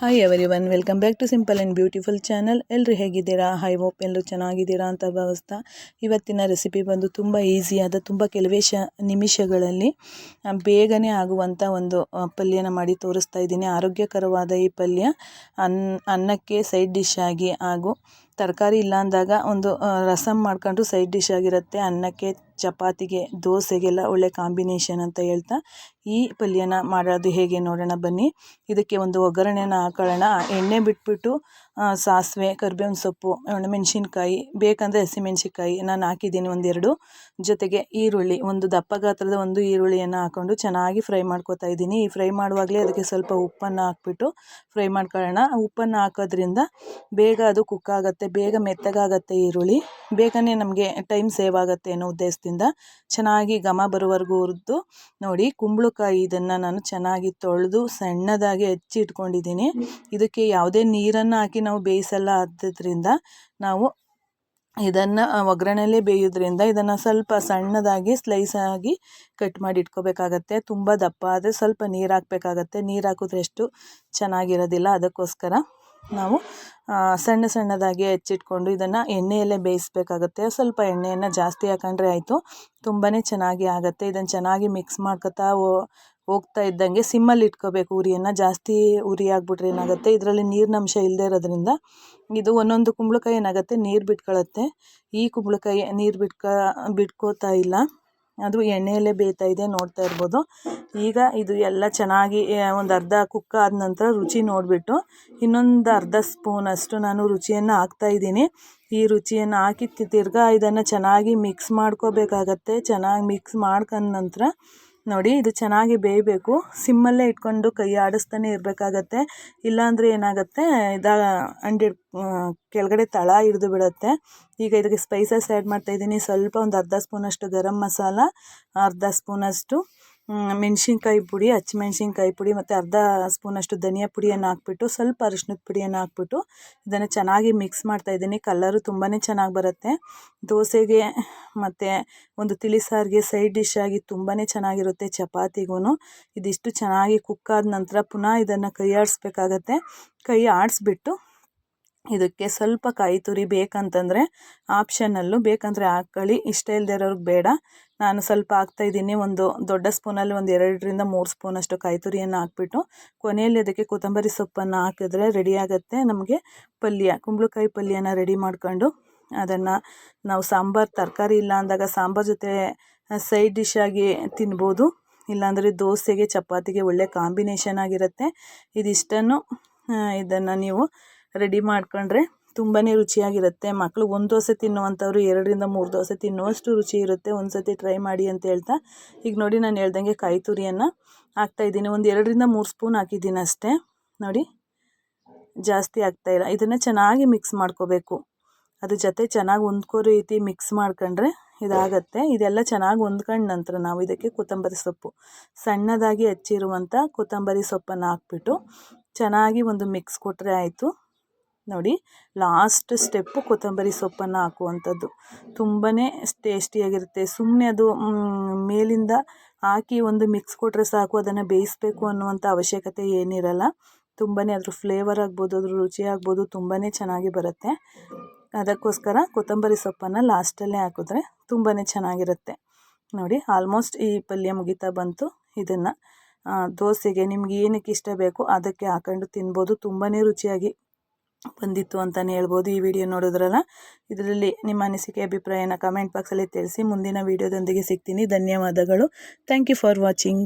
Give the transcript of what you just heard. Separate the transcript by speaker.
Speaker 1: Hi everyone welcome back to simple and beautiful channel ಎಲ್ಲರೂ ಹೇಗಿದ್ದೀರಾ? High hope ಎಲ್ಲರೂ ಚೆನ್ನಾಗಿದ್ದೀರಾ ಅಂತ ಭಾವಿಸ್ತಾ ಇವತ್ತಿನ ರೆಸಿಪಿ ಬಂದು ತುಂಬ ಈಸಿಯಾದ ತುಂಬ ಕೆಲವೇ ಶ ನಿಮಿಷಗಳಲ್ಲಿ ಬೇಗನೆ ಆಗುವಂಥ ಒಂದು ಪಲ್ಯನ ಮಾಡಿ ತೋರಿಸ್ತಾ ಇದ್ದೀನಿ. ಆರೋಗ್ಯಕರವಾದ ಈ ಪಲ್ಯ ಅನ್ನ ಅನ್ನಕ್ಕೆ ಸೈಡ್ ಡಿಶ್ ಆಗಿ ಹಾಗೂ ತರಕಾರಿ ಇಲ್ಲ ಅಂದಾಗ ಒಂದು ರಸಮ್ ಮಾಡ್ಕೊಂಡು ಸೈಡ್ ಡಿಶ್ ಆಗಿರುತ್ತೆ. ಅನ್ನಕ್ಕೆ, ಚಪಾತಿಗೆ, ದೋಸೆಗೆಲ್ಲ ಒಳ್ಳೆ ಕಾಂಬಿನೇಷನ್ ಅಂತ ಹೇಳ್ತಾ ಈ ಪಲ್ಯನ ಮಾಡೋದು ಹೇಗೆ ನೋಡೋಣ ಬನ್ನಿ. ಇದಕ್ಕೆ ಒಂದು ಒಗ್ಗರಣೆನ ಹಾಕೊಳ್ಳೋಣ. ಎಣ್ಣೆ ಬಿಟ್ಬಿಟ್ಟು ಸಾಸಿವೆ, ಕರಿಬೇವಿನ ಸೊಪ್ಪು ಮೆಣಸಿನ್ಕಾಯಿ, ಬೇಕಂದರೆ ಹಸಿಮೆಣ್ಸಿನ್ಕಾಯಿ ನಾನು ಹಾಕಿದ್ದೀನಿ ಒಂದೆರಡು. ಜೊತೆಗೆ ಈರುಳ್ಳಿ, ಒಂದು ದಪ್ಪ ಗಾತ್ರದ ಒಂದು ಈರುಳ್ಳಿಯನ್ನು ಹಾಕ್ಕೊಂಡು ಚೆನ್ನಾಗಿ ಫ್ರೈ ಮಾಡ್ಕೊತಾ ಇದ್ದೀನಿ. ಈ ಫ್ರೈ ಮಾಡುವಾಗಲೇ ಅದಕ್ಕೆ ಸ್ವಲ್ಪ ಉಪ್ಪನ್ನು ಹಾಕ್ಬಿಟ್ಟು ಫ್ರೈ ಮಾಡ್ಕೊಳ್ಳೋಣ. ಉಪ್ಪನ್ನು ಹಾಕೋದ್ರಿಂದ ಬೇಗ ಅದು ಕುಕ್ ಆಗುತ್ತೆ. ಬೇಗ ಮೆತ್ತಗಾಗತ್ತೆ ಈರುಳ್ಳಿ. ಬೇಗನೆ ನಮಗೆ ಟೈಮ್ ಸೇವ್ ಆಗುತ್ತೆ ಅನ್ನೋ ಉದ್ದೇಶದಿಂದ ಚೆನ್ನಾಗಿ ಘಮ ಬರುವವರೆಗೂ ಹುರಿದು ನೋಡಿ ಕುಂಬಳಕಾಯಿ ಇದನ್ನು ನಾನು ಚೆನ್ನಾಗಿ ತೊಳೆದು ಸಣ್ಣದಾಗಿ ಹೆಚ್ಚಿ ಇಟ್ಕೊಂಡಿದ್ದೀನಿ. ಇದಕ್ಕೆ ಯಾವುದೇ ನೀರನ್ನು ಹಾಕಿ ನಾವು ಬೇಯಿಸಲ್ಲ ಆದ್ದರಿಂದ ನಾವು ಇದನ್ನು ಒಗ್ಗರಣೆಯಲ್ಲೇ ಬೇಯೋದ್ರಿಂದ ಇದನ್ನು ಸ್ವಲ್ಪ ಸಣ್ಣದಾಗಿ ಸ್ಲೈಸ್ ಆಗಿ ಕಟ್ ಮಾಡಿ ಇಟ್ಕೋಬೇಕಾಗತ್ತೆ. ತುಂಬ ದಪ್ಪ ಆದರೆ ಸ್ವಲ್ಪ ನೀರು ಹಾಕಬೇಕಾಗತ್ತೆ. ನೀರು ಹಾಕಿದ್ರೆ ಎಷ್ಟು ಚೆನ್ನಾಗಿರೋದಿಲ್ಲ ಅದಕ್ಕೋಸ್ಕರ. ನಾವು ಸಣ್ಣ ಸಣ್ಣದಾಗಿ ಹೆಚ್ಚಿಟ್ಕೊಂಡು ಇದನ್ನು ಎಣ್ಣೆಯಲ್ಲೇ ಬೇಯಿಸ್ಬೇಕಾಗತ್ತೆ. ಸ್ವಲ್ಪ ಎಣ್ಣೆಯನ್ನು ಜಾಸ್ತಿ ಹಾಕೊಂಡ್ರೆ ಆಯಿತು ತುಂಬಾ ಚೆನ್ನಾಗಿ ಆಗುತ್ತೆ. ಇದನ್ನು ಚೆನ್ನಾಗಿ ಮಿಕ್ಸ್ ಮಾಡ್ಕೊತಾ ಹೋಗ್ತಾ ಇದ್ದಂಗೆ ಸಿಮ್ಮಲ್ಲಿ ಇಟ್ಕೋಬೇಕು. ಉರಿಯನ್ನು ಜಾಸ್ತಿ ಉರಿ ಆಗ್ಬಿಟ್ರೆ ಏನಾಗುತ್ತೆ, ಇದರಲ್ಲಿ ನೀರಿನ ಅಂಶ ಇಲ್ಲದೆ ಇರೋದ್ರಿಂದ ಇದು ಒಂದೊಂದು ಕುಂಬಳಕಾಯಿ ಏನಾಗುತ್ತೆ, ನೀರು ಬಿಟ್ಕೊಳ್ಳುತ್ತೆ ಈ ಕುಂಬಳಕಾಯಿ ನೀರು ಬಿಟ್ಕ, ಬಿಟ್ಕೋತಾ ಇಲ್ಲ. ಅದು ಎಣ್ಣೆಯಲ್ಲೇ ಬೇಯ್ತಾ ಇದೆ, ನೋಡ್ತಾ ಇರ್ಬೋದು. ಈಗ ಇದು ಎಲ್ಲ ಚೆನ್ನಾಗಿ ಒಂದು ಅರ್ಧ ಕುಕ್ ಆದ ನಂತರ ರುಚಿ ನೋಡಿಬಿಟ್ಟು ಇನ್ನೊಂದು ಅರ್ಧ ಸ್ಪೂನಷ್ಟು ನಾನು ರುಚಿಯನ್ನು ಹಾಕ್ತಾ ಇದ್ದೀನಿ. ಈ ರುಚಿಯನ್ನು ಹಾಕಿ ತಿರ್ಗಾ ಇದನ್ನು ಚೆನ್ನಾಗಿ ಮಿಕ್ಸ್ ಮಾಡ್ಕೋಬೇಕಾಗತ್ತೆ. ಚೆನ್ನಾಗಿ ಮಿಕ್ಸ್ ಮಾಡ್ಕೊಂಡ ನಂತರ ನೋಡಿ, ಇದು ಚೆನ್ನಾಗಿ ಬೇಯಬೇಕು. ಸಿಮ್ಮಲ್ಲೇ ಇಟ್ಕೊಂಡು ಕೈ ಆಡಿಸ್ತಾನೆ ಇರಬೇಕಾಗತ್ತೆ. ಇಲ್ಲಾಂದರೆ ಏನಾಗುತ್ತೆ, ಇದಾ ಅಂಡಿ ಕೆಳಗಡೆ ತಳ ಹಿಡಿದು ಬಿಡುತ್ತೆ. ಈಗ ಇದಕ್ಕೆ ಸ್ಪೈಸಸ್ ಆ್ಯಡ್ ಮಾಡ್ತಾ ಇದ್ದೀನಿ. ಸ್ವಲ್ಪ ಒಂದು ಅರ್ಧ ಸ್ಪೂನಷ್ಟು ಗರಂ ಮಸಾಲ, ಅರ್ಧ ಸ್ಪೂನಷ್ಟು ಮೆಣಸಿನ್ಕಾಯಿ ಪುಡಿ ಹಸಿಮೆಣ್ಸಿನ್ಕಾಯಿ ಪುಡಿ ಮತ್ತು ಅರ್ಧ ಸ್ಪೂನಷ್ಟು ಧನಿಯಾ ಪುಡಿಯನ್ನು ಹಾಕ್ಬಿಟ್ಟು, ಸ್ವಲ್ಪ ಅರಿಶಿನದ ಪುಡಿಯನ್ನು ಹಾಕ್ಬಿಟ್ಟು, ಇದನ್ನು ಚೆನ್ನಾಗಿ ಮಿಕ್ಸ್ ಮಾಡ್ತಾ ಇದ್ದೀನಿ. ಕಲ್ಲರು ತುಂಬಾ ಚೆನ್ನಾಗಿ ಬರುತ್ತೆ. ದೋಸೆಗೆ ಮತ್ತು ಒಂದು ತಿಳಿಸಾರಿಗೆ ಸೈಡ್ ಡಿಶ್ ಆಗಿ ತುಂಬಾ ಚೆನ್ನಾಗಿರುತ್ತೆ ಚಪಾತಿಗೂ ಇದಿಷ್ಟು ಚೆನ್ನಾಗಿ ಕುಕ್ ಆದ ನಂತರ ಪುನಃ ಇದನ್ನು ಕೈ ಆಡಿಸ್ಬೇಕಾಗತ್ತೆ. ಕೈ ಆಡಿಸ್ಬಿಟ್ಟು ಇದಕ್ಕೆ ಸ್ವಲ್ಪ ಕಾಯಿ ತುರಿ ಬೇಕಂತಂದರೆ ಆಪ್ಷನಲ್ಲೂ ಬೇಕಂದರೆ ಹಾಕ್ಕೊಳ್ಳಿ. ಇಷ್ಟ ಇಲ್ಲದೆ ಇರೋರ್ಗೆ ಬೇಡ. ನಾನು ಸ್ವಲ್ಪ ಹಾಕ್ತಾಯಿದ್ದೀನಿ ಒಂದು ದೊಡ್ಡ ಸ್ಪೂನಲ್ಲಿ ಒಂದು ಎರಡರಿಂದ ಮೂರು ಸ್ಪೂನಷ್ಟು ಕಾಯಿ ತುರಿಯನ್ನು ಹಾಕ್ಬಿಟ್ಟು ಕೊನೆಯಲ್ಲಿ ಅದಕ್ಕೆ ಕೊತ್ತಂಬರಿ ಸೊಪ್ಪನ್ನು ಹಾಕಿದ್ರೆ ರೆಡಿ ನಮಗೆ ಪಲ್ಯ ಕುಂಬಳಕಾಯಿ ಪಲ್ಯನ ರೆಡಿ ಮಾಡ್ಕೊಂಡು ಅದನ್ನು ನಾವು ಸಾಂಬಾರು, ತರಕಾರಿ ಇಲ್ಲ ಅಂದಾಗ ಸಾಂಬಾರು ಜೊತೆ ಸೈಡ್ ಡಿಶ್ ಆಗಿ ತಿನ್ಬೋದು. ಇಲ್ಲಾಂದರೆ ದೋಸೆಗೆ, ಚಪಾತಿಗೆ ಒಳ್ಳೆ ಕಾಂಬಿನೇಷನ್ ಆಗಿರುತ್ತೆ. ಇದಿಷ್ಟನ್ನು ಇದನ್ನು ನೀವು ರೆಡಿ ಮಾಡ್ಕೊಂಡ್ರೆ ತುಂಬಾ ರುಚಿಯಾಗಿರುತ್ತೆ. ಮಕ್ಕಳು ಒಂದು ದೋಸೆ ತಿನ್ನುವಂಥವ್ರು ಎರಡರಿಂದ ಮೂರು ದೋಸೆ ತಿನ್ನುವಷ್ಟು ರುಚಿ ಇರುತ್ತೆ. ಒಂದು ಸತಿ ಟ್ರೈ ಮಾಡಿ ಅಂತ ಹೇಳ್ತಾ. ಈಗ ನೋಡಿ ನಾನು ಹೇಳ್ದಂಗೆ ಕಾಯಿ ತುರಿಯನ್ನು ಹಾಕ್ತಾಯಿದ್ದೀನಿ ಒಂದು ಎರಡರಿಂದ ಮೂರು ಸ್ಪೂನ್ ಹಾಕಿದ್ದೀನಿ ಅಷ್ಟೇ. ನೋಡಿ, ಜಾಸ್ತಿ ಆಗ್ತಾಯಿಲ್ಲ ಇದನ್ನು ಚೆನ್ನಾಗಿ ಮಿಕ್ಸ್ ಮಾಡ್ಕೋಬೇಕು. ಅದ್ರ ಜೊತೆ ಚೆನ್ನಾಗಿ ಹೊಂದ್ಕೋ ರೀತಿ ಮಿಕ್ಸ್ ಮಾಡ್ಕೊಂಡ್ರೆ ಇದಾಗತ್ತೆ. ಇದೆಲ್ಲ ಚೆನ್ನಾಗಿ ಹೊಂದ್ಕೊಂಡ ನಂತರ ನಾವು ಇದಕ್ಕೆ ಕೊತ್ತಂಬರಿ ಸೊಪ್ಪು. ಸಣ್ಣದಾಗಿ ಹಚ್ಚಿರುವಂಥ ಕೊತ್ತಂಬರಿ ಸೊಪ್ಪನ್ನು ಹಾಕ್ಬಿಟ್ಟು ಚೆನ್ನಾಗಿ ಒಂದು ಮಿಕ್ಸ್ ಕೊಟ್ಟರೆ ಆಯಿತು. ನೋಡಿ ಲಾಸ್ಟ್ ಸ್ಟೆಪ್ಪು ಕೊತ್ತಂಬರಿ ಸೊಪ್ಪನ್ನು ಹಾಕುವಂಥದ್ದು. ತುಂಬಾ ಟೇಸ್ಟಿಯಾಗಿರುತ್ತೆ ಸುಮ್ಮನೆ ಅದು ಮೇಲಿಂದ ಹಾಕಿ ಒಂದು ಮಿಕ್ಸ್ ಕೊಟ್ಟರೆ ಸಾಕು, ಅದನ್ನು ಬೇಯಿಸಬೇಕು ಅನ್ನುವಂಥ ಅವಶ್ಯಕತೆ ಏನಿರಲ್ಲ. ತುಂಬಾ ಅದ್ರ ಫ್ಲೇವರ್ ಆಗ್ಬೋದು, ಅದ್ರ ರುಚಿ ಆಗ್ಬೋದು ತುಂಬಾ ಚೆನ್ನಾಗಿ ಬರುತ್ತೆ. ಅದಕ್ಕೋಸ್ಕರ ಕೊತ್ತಂಬರಿ ಸೊಪ್ಪನ್ನು ಲಾಸ್ಟಲ್ಲೇ ಹಾಕಿದ್ರೆ ತುಂಬಾ ಚೆನ್ನಾಗಿರುತ್ತೆ. ನೋಡಿ ಆಲ್ಮೋಸ್ಟ್ ಈ ಪಲ್ಯ ಮುಗಿತಾ ಬಂತು ಇದನ್ನು. ದೋಸೆಗೆ ನಿಮ್ಗೆ ಏನಕ್ಕೆ ಇಷ್ಟ ಬೇಕು ಅದಕ್ಕೆ ಹಾಕೊಂಡು ತಿನ್ಬೋದು. ತುಂಬಾ ರುಚಿಯಾಗಿ ಬಂದಿತ್ತು ಅಂತಲೇ ಹೇಳ್ಬೋದು ಈ ವಿಡಿಯೋ ನೋಡಿದ್ರಲ್ಲ. ಇದರಲ್ಲಿ ನಿಮ್ಮ ಅನಿಸಿಕೆ, ಅಭಿಪ್ರಾಯನ ಕಮೆಂಟ್ ಬಾಕ್ಸಲ್ಲಿ ತಿಳಿಸಿ. ಮುಂದಿನ ವಿಡಿಯೋದೊಂದಿಗೆ ಸಿಗ್ತೀನಿ. ಧನ್ಯವಾದಗಳು. Thank you for watching